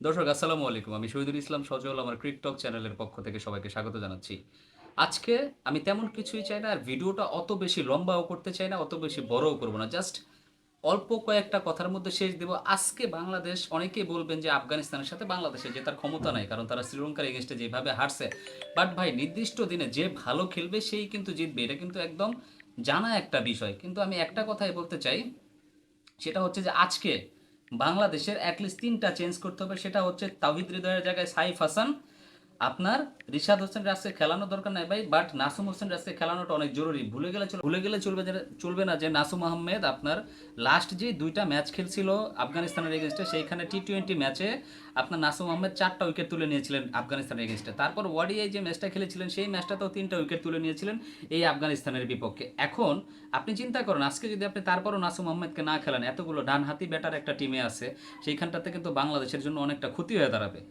দর্শক, আসসালামু আলাইকুম। আমি শহীদুল ইসলাম সজল, আমার ক্রিকটক চ্যানেলের পক্ষ থেকে সবাইকে স্বাগত জানাচ্ছি। আজকে আমি তেমন কিছুই চাই না, আর ভিডিওটা অত বেশি লম্বাও করতে চাই না, অত বেশি বড়ও করব না। জাস্ট অল্প কয়েকটা কথার মধ্যে শেষ দেব। আজকে বাংলাদেশ, অনেকেই বলবেন যে আফগানিস্তানের সাথে বাংলাদেশের জেতার ক্ষমতা নাই, কারণ তারা শ্রীলঙ্কার এগেনস্টে যেভাবে হারছে। বাট ভাই, নির্দিষ্ট দিনে যে ভালো খেলবে, সেই কিন্তু জিতবে। এটা কিন্তু একদম জানা একটা বিষয়। কিন্তু আমি একটা কথাই বলতে চাই, সেটা হচ্ছে যে আজকে বাংলাদেশের অ্যাটলিস্ট তিনটা চেঞ্জ করতে হবে সেটা হচ্ছে তাহিদ হৃদয়ের জায়গায় সাইফ হাসান আপনার রিশাদ হোসেন রাজকে খেলানো দরকার নাই ভাই বাট নাসুম হোসেন রাজকে খেলানোটা অনেক জরুরি। ভুলে গেলে ভুলে গেলে চলবে চলবে না যে নাসুম আহমেদ আপনার লাস্ট যে দুইটা ম্যাচ খেলছিল আফগানিস্তানের এগেনস্টে সেইখানে টি টোয়েন্টি ম্যাচে আপনার নাসুম আহমেদ চারটা উইকেট তুলে নিয়েছিলেন আফগানিস্তানের এগেনস্টে তারপর ওয়াডিআই যে ম্যাচটা খেলেছিলেন, সেই ম্যাচটাতেও তিনটা উইকেট তুলে নিয়েছিলেন এই আফগানিস্তানের বিপক্ষে। এখন আপনি চিন্তা করেন, আজকে যদি আপনি তারপরও নাসুম আহমেদকে না খেলেন, এতগুলো ডানহাতি ব্যাটার একটা টিমে আছে, সেইখানটাতে কিন্তু বাংলাদেশের জন্য অনেকটা ক্ষতি হয়ে দাঁড়াবে।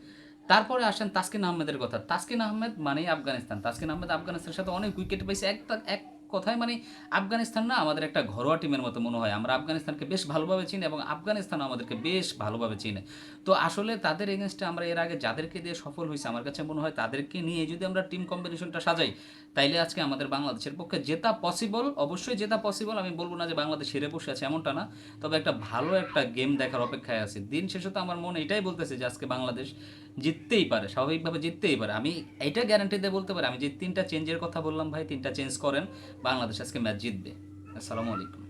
তারপরে আসেন তাসকিন আহমেদের কথা। তাসকিন আহমেদ মানেই আফগানিস্তান। তাসকিন আহমেদ আফগানিস্তানের সাথে অনেক উইকেট পাইছে। এক এক কথায় মানে আফগানিস্তান না আমাদের একটা ঘরোয়া টিমের মতো মনে হয়। আমরা আফগানিস্তানকে বেশ ভালোভাবে চিনি এবং আফগানিস্তান আমাদেরকে বেশ ভালোভাবে চিনে। তো আসলে তাদের এগেনস্টে আমরা এর আগে যাদেরকে দিয়ে সফল হয়েছে, আমার কাছে মনে হয় তাদেরকে নিয়ে যদি আমরা টিম কম্বিনেশনটা সাজাই, তাইলে আজকে আমাদের বাংলাদেশের পক্ষে জেতা পসিবল অবশ্যই জেতা পসিবল আমি বলব না যে বাংলাদেশ হেরে বসে আছে এমনটা না, তবে একটা ভালো একটা গেম দেখার অপেক্ষায় আছে। দিন শেষে তো আমার মনে এটাই বলতেছে যে আজকে বাংলাদেশ জিততেই পারে, স্বাভাবিকভাবে জিততেই পারে। আমি এইটা গ্যারান্টি দিয়ে বলতে পারি, আমি যে তিনটা চেঞ্জের কথা বললাম ভাই, তিনটা চেঞ্জ করেন বাংলাদেশ আজকে ম্যাচ জিতবে। আসসালামু আলাইকুম।